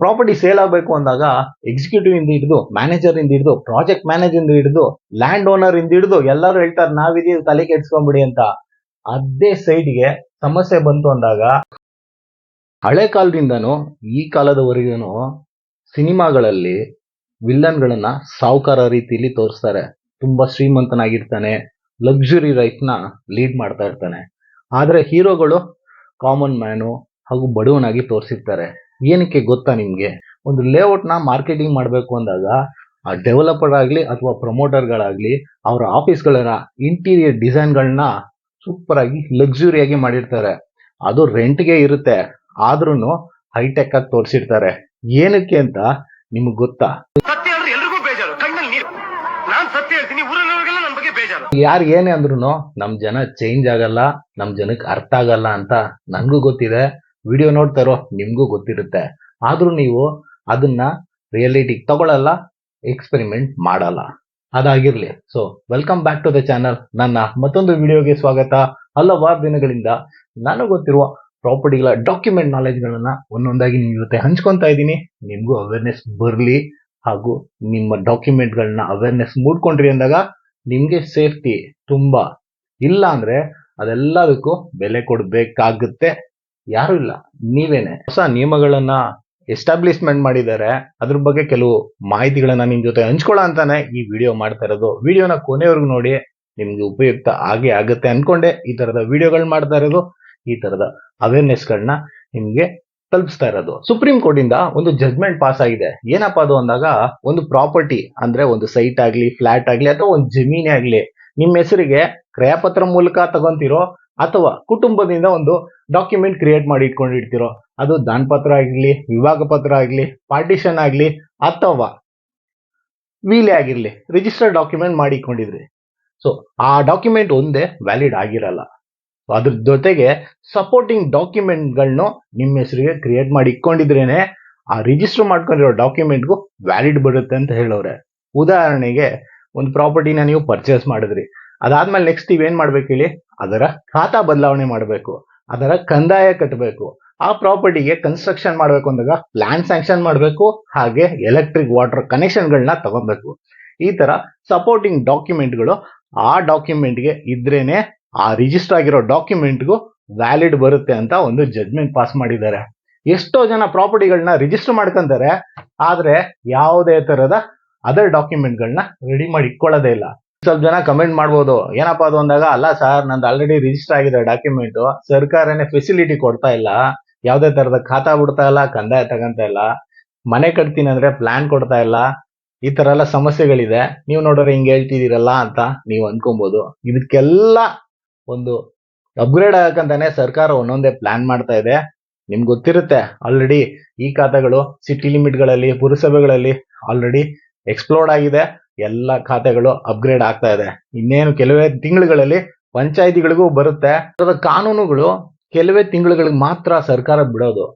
Property sale ಆಗಬೇಕು ಅಂದಾಗ executive ಇಂದ ಹಿಡಿದು ಮ್ಯಾನೇಜರ್ ಇಂದ ಹಿಡಿದು ಪ್ರಾಜೆಕ್ಟ್ ಮ್ಯಾನೇಜರ್ ಇಂದ ಹಿಡಿದು ಲ್ಯಾಂಡ್ ಓನರ್ ಇಂದ ಹಿಡಿದು ಎಲ್ಲರೂ ಹೇಳ್ತಾರೆ ನಾವಿದೀವಿ ತಲೆ ಕೆಡ್ಸ್ಕೊಂಬಿಡಿ ಅಂತ. ಅದೇ ಸೈಡ್ಗೆ ಸಮಸ್ಯೆ ಬಂತು ಅಂದಾಗ ಹಳೆ ಕಾಲದಿಂದನೂ ಈ ಕಾಲದವರೆಗೂ ಸಿನಿಮಾಗಳಲ್ಲಿ ವಿಲ್ಲನ್ಗಳನ್ನ ಸಾವುಕಾರ ರೀತಿಯಲ್ಲಿ ತೋರಿಸ್ತಾರೆ. ತುಂಬಾ ಶ್ರೀಮಂತನಾಗಿರ್ತಾನೆ ಲಕ್ಸುರಿ ಲೈಫ್ನ ಲೀಡ್ ಮಾಡ್ತಾ ಇರ್ತಾನೆ. ಆದರೆ ಹೀರೋಗಳು ಕಾಮನ್ ಮ್ಯಾನು ಹಾಗೂ ಬಡವನಾಗಿ ತೋರಿಸಿರ್ತಾರೆ. ಏನಕ್ಕೆ ಗೊತ್ತಾ ನಿಮಗೆ? ಒಂದು ಲೇಔಟ್ನ ನ ಮಾರ್ಕೆಟಿಂಗ್ ಮಾಡಬೇಕು ಅಂದಾಗ ಆ ಡೆವಲಪರ್ ಆಗಲಿ ಅಥವಾ ಪ್ರಮೋಟರ್ಗಳಾಗಲಿ ಅವರ ಆಫೀಸ್ಗಳನ್ನ ಇಂಟೀರಿಯರ್ ಡಿಸೈನ್ಗಳನ್ನ ಸೂಪರಾಗಿ ಲಕ್ಸುರಿಯಾಗಿ ಮಾಡಿರ್ತಾರೆ. ಅದು ರೆಂಟ್ಗೆ ಇರುತ್ತೆ. ಆದ್ರೂ ಹೈಟೆಕ್ ಆಗಿ ತೋರಿಸಿರ್ತಾರೆ. ಏನಕ್ಕೆ ಅಂತ ನಿಮ್ಗೆ ಗೊತ್ತಾ? ಯಾರು ಏನೇ ಅಂದ್ರೂ ನಮ್ ಜನ ಚೇಂಜ್ ಆಗಲ್ಲ ನಮ್ ಜನಕ್ಕೆ ಅರ್ಥ ಆಗಲ್ಲ ಅಂತ ನನಗೂ ಗೊತ್ತಿದೆ. ವಿಡಿಯೋ ನೋಡ್ತಾರೋ ನಿಮಗೂ ಗೊತ್ತಿರುತ್ತೆ. ಆದರೂ ನೀವು ಅದನ್ನ ರಿಯಾಲಿಟಿಗೆ ತಗೊಳ್ಳಲ್ಲ ಎಕ್ಸ್ಪೆರಿಮೆಂಟ್ ಮಾಡಲ್ಲ. ಅದಾಗಿರಲಿ. So welcome back to the channel ನನ್ನ ಮತ್ತೊಂದು ವಿಡಿಯೋಗೆ ಸ್ವಾಗತ. ಹಲವಾರು ದಿನಗಳಿಂದ ನನಗೆ ಗೊತ್ತಿರುವ ಪ್ರಾಪರ್ಟಿಗಳ ಡಾಕ್ಯುಮೆಂಟ್ ನಾಲೆಜ್ಗಳನ್ನ ಒಂದೊಂದಾಗಿ ನಿಮ್ಮ ಜೊತೆ ಹಂಚ್ಕೊತಾ ಇದ್ದೀನಿ. ನಿಮಗೂ ಅವೇರ್ನೆಸ್ ಬರಲಿ ಹಾಗೂ ನಿಮ್ಮ ಡಾಕ್ಯುಮೆಂಟ್ಗಳನ್ನ ಅವೇರ್ನೆಸ್ ಮೂಡ್ಕೊಂಡ್ರಿ ಅಂದಾಗ ನಿಮಗೆ ಸೇಫ್ಟಿ ತುಂಬ. ಇಲ್ಲ ಅಂದರೆ ಅದೆಲ್ಲದಕ್ಕೂ ಬೆಲೆ ಕೊಡ್ಬೇಕಾಗುತ್ತೆ. ಯಾರು ಇಲ್ಲ, ನೀವೇನೆ? ಹೊಸ ನಿಯಮಗಳನ್ನ ಎಸ್ಟಾಬ್ಲಿಷ್ಮೆಂಟ್ ಮಾಡಿದ್ದಾರೆ. ಅದ್ರ ಬಗ್ಗೆ ಕೆಲವು ಮಾಹಿತಿಗಳನ್ನ ನಿಮ್ ಜೊತೆ ಹಂಚ್ಕೊಳ್ಳೋ ಅಂತಾನೆ ಈ ವಿಡಿಯೋ ಮಾಡ್ತಾ ಇರೋದು. ವಿಡಿಯೋನ ಕೊನೆವರೆಗೂ ನೋಡಿ, ನಿಮ್ಗೆ ಉಪಯುಕ್ತ ಆಗೇ ಆಗುತ್ತೆ ಅನ್ಕೊಂಡೆ. ಈ ತರದ ವಿಡಿಯೋಗಳು ಮಾಡ್ತಾ ಇರೋದು, ಈ ತರದ ಅವೇರ್ನೆಸ್ ಗಳನ್ನ ನಿಮ್ಗೆ ತಲುಪಿಸ್ತಾ ಇರೋದು. ಸುಪ್ರೀಂ ಕೋರ್ಟ್ ಇಂದ ಒಂದು ಜಜ್ಮೆಂಟ್ ಪಾಸ್ ಆಗಿದೆ. ಏನಪ್ಪಾ ಅದು ಅಂದಾಗ, ಒಂದು ಪ್ರಾಪರ್ಟಿ ಅಂದ್ರೆ ಒಂದು ಸೈಟ್ ಆಗ್ಲಿ ಫ್ಲಾಟ್ ಆಗ್ಲಿ, ಅಥವಾ ಒಂದು ಜಮೀನೇ ಆಗ್ಲಿ, ನಿಮ್ಮ ಹೆಸರಿಗೆ ಕ್ರಯಪತ್ರ ಮೂಲಕ ತಗೊಂತಿರೋ ಅಥವಾ ಕುಟುಂಬದಿಂದ ಒಂದು ಡಾಕ್ಯುಮೆಂಟ್ ಕ್ರಿಯೇಟ್ ಮಾಡಿ ಇಟ್ಕೊಂಡಿರ್ತಿರೋ, ಅದು ದಾನಪತ್ರ ಆಗಿರಲಿ ವಿಭಾಗ ಪತ್ರ ಆಗಲಿ ಪಾರ್ಟಿಷನ್ ಆಗಲಿ ಅಥವಾ ವೀಲೆ ಆಗಿರಲಿ ರಿಜಿಸ್ಟರ್ ಡಾಕ್ಯುಮೆಂಟ್ ಮಾಡಿ ಇಟ್ಕೊಂಡಿದ್ರಿ. ಸೊ ಆ ಡಾಕ್ಯುಮೆಂಟ್ ಒಂದೇ ವ್ಯಾಲಿಡ್ ಆಗಿರಲ್ಲ. ಅದ್ರ ಜೊತೆಗೆ ಸಪೋರ್ಟಿಂಗ್ ಡಾಕ್ಯುಮೆಂಟ್ಗಳನ್ನು ನಿಮ್ಮ ಹೆಸರಿಗೆ ಕ್ರಿಯೇಟ್ ಮಾಡಿ ಇಟ್ಕೊಂಡಿದ್ರೇನೆ ಆ ರಿಜಿಸ್ಟರ್ ಮಾಡ್ಕೊಂಡಿರೋ ಡಾಕ್ಯುಮೆಂಟ್ಗೂ ವ್ಯಾಲಿಡ್ ಬರುತ್ತೆ ಅಂತ ಹೇಳೋರೆ ಉದಾಹರಣೆಗೆ, ಒಂದು ಪ್ರಾಪರ್ಟಿನ ನೀವು ಪರ್ಚೇಸ್ ಮಾಡಿದ್ರಿ. ಅದಾದ್ಮೇಲೆ ನೆಕ್ಸ್ಟ್ ಇವೇನ್ ಮಾಡ್ಬೇಕು ಹೇಳಿ? ಅದರ ಖಾತಾ ಬದಲಾವಣೆ ಮಾಡಬೇಕು. ಅದರ ಕಂದಾಯ ಕಟ್ಟಬೇಕು ಆ ಪ್ರಾಪರ್ಟಿಗೆ ಕನ್ಸ್ಟ್ರಕ್ಷನ್ ಮಾಡಬೇಕು ಅಂದಾಗ ಪ್ಲಾನ್ ಸ್ಯಾಂಕ್ಷನ್ ಮಾಡಬೇಕು, ಹಾಗೆ ಎಲೆಕ್ಟ್ರಿಕ್ ವಾಟರ್ ಕನೆಕ್ಷನ್ಗಳನ್ನ ತಗೋಬೇಕು ಈ ತರ ಸಪೋರ್ಟಿಂಗ್ ಡಾಕ್ಯುಮೆಂಟ್ಗಳು ಆ ಡಾಕ್ಯುಮೆಂಟ್ಗೆ ಇದ್ರೇನೆ ಆ ರಿಜಿಸ್ಟರ್ ಆಗಿರೋ ಡಾಕ್ಯುಮೆಂಟ್ಗೂ ವ್ಯಾಲಿಡ್ ಬರುತ್ತೆ ಅಂತ ಒಂದು ಜಜ್ಮೆಂಟ್ ಪಾಸ್ ಮಾಡಿದ್ದಾರೆ. ಎಷ್ಟೋ ಜನ ಪ್ರಾಪರ್ಟಿಗಳನ್ನ ರಿಜಿಸ್ಟರ್ ಮಾಡ್ಕೊಂತಾರೆ, ಆದ್ರೆ ಯಾವುದೇ ತರದ ಅದರ್ ಡಾಕ್ಯುಮೆಂಟ್ಗಳನ್ನ ರೆಡಿ ಮಾಡಿ ಇಟ್ಕೊಳ್ಳೋದೇ ಇಲ್ಲ. ಸ್ವಲ್ಪ ಜನ ಕಮೆಂಟ್ ಮಾಡ್ಬೋದು. ಏನಪ್ಪಾ ಅದು ಅಂದಾಗ, ಅಲ್ಲ ಸರ್ ನಂದು ಆಲ್ರೆಡಿ ರಿಜಿಸ್ಟರ್ ಆಗಿದೆ ಡಾಕ್ಯುಮೆಂಟ್ ಸರ್ಕಾರನೇ ಫೆಸಿಲಿಟಿ ಕೊಡ್ತಾ ಇಲ್ಲ. ಯಾವುದೇ ತರದ ಖಾತಾ ಬಿಡ್ತಾ ಇಲ್ಲ, ಕಂದಾಯ ತಗೊಂತ ಇಲ್ಲ. ಮನೆ ಕಟ್ತೀನಿ ಅಂದ್ರೆ ಪ್ಲಾನ್ ಕೊಡ್ತಾ ಇಲ್ಲ. ಈ ತರ ಎಲ್ಲ ಸಮಸ್ಯೆಗಳಿದೆ. ನೀವು ನೋಡಿದ್ರೆ ಹಿಂಗ್ ಹೇಳ್ತಿದ್ದೀರಲ್ಲ ಅಂತ ನೀವು ಅನ್ಕೊಬಹುದು ಇದಕ್ಕೆಲ್ಲ ಒಂದು ಅಪ್ಗ್ರೇಡ್ ಆಗಕ್ಕಂತಾನೆ ಸರ್ಕಾರ ಒಂದೊಂದೇ ಪ್ಲಾನ್ ಮಾಡ್ತಾ ಇದೆ. ನಿಮ್ಗೆ ಗೊತ್ತಿರುತ್ತೆ ಆಲ್ರೆಡಿ ಈ ಖಾತಾಗಳು ಸಿಟಿ ಲಿಮಿಟ್ಗಳಲ್ಲಿ ಪುರಸಭೆಗಳಲ್ಲಿ ಆಲ್ರೆಡಿ ಎಕ್ಸ್ಪ್ಲೋರ್ಡ್ ಆಗಿದೆ. ಎಲ್ಲ ಖಾತೆಗಳು ಅಪ್ಗ್ರೇಡ್ ಆಗ್ತಾ ಇದೆ. ಇನ್ನೇನು ಕೆಲವೇ ತಿಂಗಳುಗಳಲ್ಲಿ ಪಂಚಾಯಿತಿಗಳಿಗೂ ಬರುತ್ತೆ. ಅದರ ಕಾನೂನುಗಳು ಕೆಲವೇ ತಿಂಗಳುಗಳಿಗೆ ಮಾತ್ರ ಸರ್ಕಾರ ಬಿಡೋದು.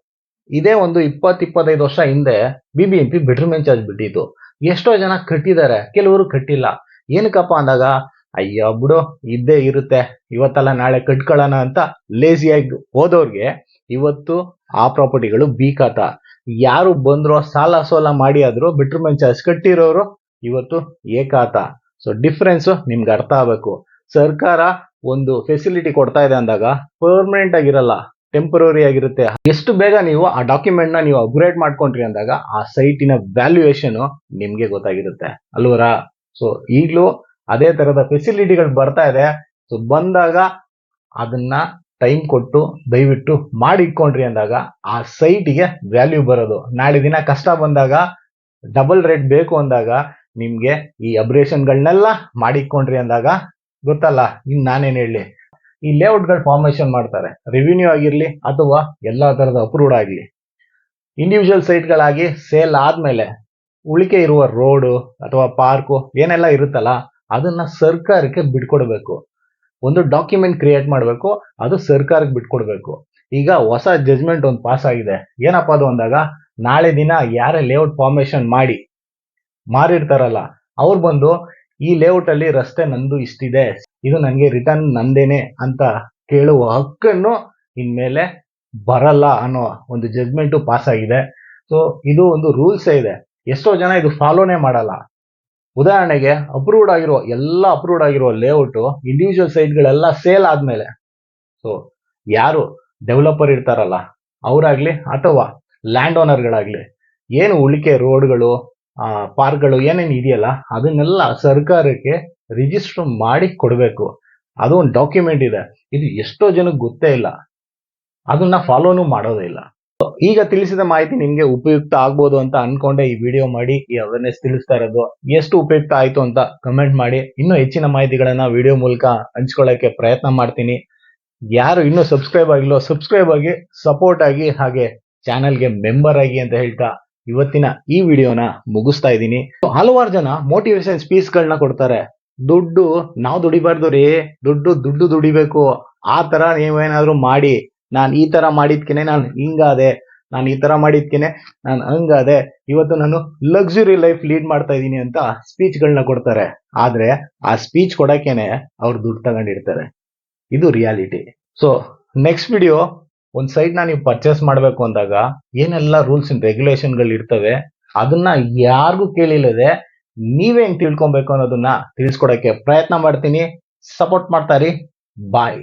ಇದೇ ಒಂದು ಇಪ್ಪತ್ ಇಪ್ಪತ್ತೈದು ವರ್ಷ ಹಿಂದೆ B B M P betterment charge ಬಿಟ್ಟಿತ್ತು. ಎಷ್ಟೋ ಜನ ಕಟ್ಟಿದ್ದಾರೆ, ಕೆಲವರು ಕಟ್ಟಿಲ್ಲ. ಏನಕ್ಕಪ್ಪ ಅಂದಾಗ, ಅಯ್ಯೋ ಬಿಡು, ಇದ್ದೇ ಇರುತ್ತೆ. ಇವತ್ತಲ್ಲ ನಾಳೆ ಕಟ್ಕೊಳ್ಳೋಣ ಅಂತ ಲೇಸಿಯಾಗಿ ಹೋದವ್ರಿಗೆ ಇವತ್ತು ಆ ಪ್ರಾಪರ್ಟಿಗಳು ಬೀಕಾತ ಯಾರು ಬಂದ್ರೋ ಸಾಲ ಸೋಲ ಮಾಡಿ ಆದ್ರೂ ಬೆಟರ್ಮೆಂಟ್ ಚಾರ್ಜ್ ಕಟ್ಟಿರೋರು ಇವತ್ತು ಏಕಾತ. ಸೊ ಡಿಫ್ರೆನ್ಸ್ ನಿಮ್ಗೆ ಅರ್ಥ ಆಗಬೇಕು. ಸರ್ಕಾರ ಒಂದು ಫೆಸಿಲಿಟಿ ಕೊಡ್ತಾ ಇದೆ ಅಂದಾಗ ಪರ್ಮನೆಂಟ್ ಆಗಿರಲ್ಲ ಟೆಂಪರರಿ ಆಗಿರುತ್ತೆ. ಎಷ್ಟು ಬೇಗ ನೀವು ಆ ಡಾಕ್ಯುಮೆಂಟ್ನ ನೀವು ಅಪ್ಗ್ರೇಡ್ ಮಾಡ್ಕೊಂಡ್ರಿ ಅಂದಾಗ ಆ ಸೈಟಿನ ವ್ಯಾಲ್ಯೂಯೇಷನ್ ನಿಮ್ಗೆ ಗೊತ್ತಾಗಿರುತ್ತೆ. ಅಲ್ವರಾ? ಸೊ ಈಗಲೂ ಅದೇ ತರದ ಫೆಸಿಲಿಟಿಗಳು ಬರ್ತಾ ಇದೆ. ಸೊ ಬಂದಾಗ ಅದನ್ನ ಟೈಮ್ ಕೊಟ್ಟು, ದಯವಿಟ್ಟು ಮಾಡಿ ಇಟ್ಕೊಂಡ್ರಿ ಅಂದಾಗ ಆ ಸೈಟಿಗೆ ವ್ಯಾಲ್ಯೂ ಬರೋದು. ನಾಳೆ ದಿನ ಕಷ್ಟ ಬಂದಾಗ ಡಬಲ್ ರೇಟ್ ಬೇಕು ಅಂದಾಗ ನಿಮ್ಗೆ ಈ ಅಬ್ರೇಷನ್ಗಳನ್ನೆಲ್ಲ ಮಾಡಿಕೊಂಡ್ರಿ ಅಂದಾಗ ಗೊತ್ತಲ್ಲ, ಇನ್ ನಾನೇನ್ ಹೇಳಿ? ಈ ಲೇಔಟ್ಗಳು ಫಾರ್ಮೇಶನ್ ಮಾಡ್ತಾರೆ. ರೆವಿನ್ಯೂ ಆಗಿರ್ಲಿ ಅಥವಾ ಎಲ್ಲಾ ತರದ ಅಪ್ರೂವ್ಡ್ ಆಗಲಿ. ಇಂಡಿವಿಜುವಲ್ ಸೈಟ್ಗಳಾಗಿ ಸೇಲ್ ಆದ್ಮೇಲೆ ಉಳಿಕೆ ಇರುವ ರೋಡು ಅಥವಾ ಪಾರ್ಕು ಏನೆಲ್ಲ ಇರುತ್ತಲ್ಲ, ಅದನ್ನ ಸರ್ಕಾರಕ್ಕೆ ಬಿಟ್ಕೊಡ್ಬೇಕು. ಒಂದು ಡಾಕ್ಯುಮೆಂಟ್ ಕ್ರಿಯೇಟ್ ಮಾಡಬೇಕು, ಅದು ಸರ್ಕಾರಕ್ಕೆ ಬಿಟ್ಕೊಡ್ಬೇಕು. ಈಗ ಹೊಸ ಜಜ್ಮೆಂಟ್ ಒಂದು ಪಾಸ್ ಆಗಿದೆ. ಏನಪ್ಪಾ ಅದು ಅಂದಾಗ, ನಾಳೆ ದಿನ ಯಾರೇ ಲೇಔಟ್ ಫಾರ್ಮೇಶನ್ ಮಾಡಿ ಮಾರಿರ್ತಾರಲ್ಲ, ಅವ್ರು ಬಂದು, ಈ ಲೇಔಟ್ ಅಲ್ಲಿ ರಸ್ತೆ ನಂದು ಇಷ್ಟಿದೆ, ಇದು ನನಗೆ ರಿಟರ್ನ್ ನಂದೇನೆ ಅಂತ ಕೇಳುವ ಹಕ್ಕನ್ನು ಇನ್ಮೇಲೆ ಬರಲ್ಲ ಅನ್ನೋ ಒಂದು ಜಜ್ಮೆಂಟು ಪಾಸ್ ಆಗಿದೆ ಸೊ ಇದು ಒಂದು ರೂಲ್ಸ್ ಇದೆ. ಎಷ್ಟೋ ಜನ ಇದು ಫಾಲೋನೇ ಮಾಡಲ್ಲ. ಉದಾಹರಣೆಗೆ ಅಪ್ರೂವ್ಡ್ ಆಗಿರೋ, ಎಲ್ಲ ಅಪ್ರೂವ್ಡ್ ಆಗಿರೋ ಲೇಔಟು ಇಂಡಿವಿಜುವಲ್ ಸೈಟ್ಗಳೆಲ್ಲ ಸೇಲ್ ಆದ್ಮೇಲೆ. ಸೊ ಯಾರು ಡೆವಲಪರ್ ಇರ್ತಾರಲ್ಲ, ಅವರಾಗ್ಲಿ ಅಥವಾ ಲ್ಯಾಂಡ್ ಓನರ್ಗಳಾಗ್ಲಿ ಏನು ಉಳಿಕೆ ರೋಡ್ಗಳು ಪಾರ್ಕ್ಗಳು ಏನೇನು ಇದೆಯಲ್ಲ, ಅದನ್ನೆಲ್ಲ ಸರ್ಕಾರಕ್ಕೆ ರಿಜಿಸ್ಟರ್ ಮಾಡಿ ಕೊಡಬೇಕು. ಅದು ಒಂದು ಡಾಕ್ಯುಮೆಂಟ್ ಇದೆ. ಇದು ಎಷ್ಟೋ ಜನಕ್ಕೆ ಗೊತ್ತೇ ಇಲ್ಲ. ಅದನ್ನ ಫಾಲೋನು ಮಾಡೋದೇ ಇಲ್ಲ. ಈಗ ತಿಳಿಸಿದ ಮಾಹಿತಿ ನಿಮ್ಗೆ ಉಪಯುಕ್ತ ಆಗ್ಬೋದು ಅಂತ ಅನ್ಕೊಂಡೆ, ಈ ವಿಡಿಯೋ ಮಾಡಿ, ಈ ಅವೇರ್ನೆಸ್ ತಿಳಿಸ್ತಾ ಇರೋದು ಎಷ್ಟು ಉಪಯುಕ್ತ ಆಯ್ತು ಅಂತ ಕಮೆಂಟ್ ಮಾಡಿ. ಇನ್ನೂ ಹೆಚ್ಚಿನ ಮಾಹಿತಿಗಳನ್ನ ವಿಡಿಯೋ ಮೂಲಕ ಹಂಚ್ಕೊಳ್ಳೋಕೆ ಪ್ರಯತ್ನ ಮಾಡ್ತೀನಿ. ಯಾರು ಇನ್ನೂ ಸಬ್ಸ್ಕ್ರೈಬ್ ಆಗಿಲ್ಲೋ ಸಬ್ಸ್ಕ್ರೈಬ್ ಆಗಿ ಸಪೋರ್ಟ್ ಆಗಿ, ಹಾಗೆ ಚಾನೆಲ್ಗೆ ಮೆಂಬರ್ ಆಗಿ ಅಂತ ಹೇಳ್ತಾ ಇವತ್ತಿನ ಈ ವಿಡಿಯೋನ ಮುಗಿಸ್ತಾ ಇದ್ದೀನಿ. ಹಲವಾರು ಜನ ಮೋಟಿವೇಶನ್ ಸ್ಪೀಚ್ಗಳನ್ನ ಕೊಡ್ತಾರೆ. ದುಡ್ಡು ನಾವು ದುಡಿಬಾರ್ದು ರೀ. ದುಡ್ಡು ದುಡ್ಡು ದುಡಿಬೇಕು. ಆ ತರ ನೀವೇನಾದ್ರೂ ಮಾಡಿ. ನಾನು ಈ ತರ ಮಾಡಿದ್ಕೇನೆ ನಾನು ಹಿಂಗಾದೆ. ನಾನು ಈ ತರ ಮಾಡಿದ್ಕೇನೆ ನಾನು ಹಂಗಾದೆ. ಇವತ್ತು ನಾನು ಲಕ್ಸುರಿ ಲೈಫ್ ಲೀಡ್ ಮಾಡ್ತಾ ಇದ್ದೀನಿ ಅಂತ ಸ್ಪೀಚ್ ಗಳನ್ನ ಕೊಡ್ತಾರೆ. ಆದ್ರೆ ಆ ಸ್ಪೀಚ್ ಕೊಡಕ್ಕೇನೆ ಅವ್ರು ದುಡ್ಡು ತಗೊಂಡಿರ್ತಾರೆ. ಇದು ರಿಯಾಲಿಟಿ ಸೊ ನೆಕ್ಸ್ಟ್ ವಿಡಿಯೋ ಒಂದ್ ಸೈಟ್ ನೀವು ಪರ್ಚೇಸ್ ಮಾಡ್ಬೇಕು ಅಂದಾಗ ಏನೆಲ್ಲ ರೂಲ್ಸ್ ಅಂಡ್ ರೆಗ್ಯುಲೇಷನ್ಗಳು ಇರ್ತವೆ, ಅದನ್ನ ಯಾರಿಗೂ ಕೇಳಿಲ್ಲದೆ ನೀವೇ ತಿಳ್ಕೊಬೇಕು ಅನ್ನೋದನ್ನ ತಿಳಿಸ್ಕೊಡಕ್ಕೆ ಪ್ರಯತ್ನ ಮಾಡ್ತೀನಿ. ಸಪೋರ್ಟ್ ಮಾಡ್ತಾರಿ ಬಾಯ್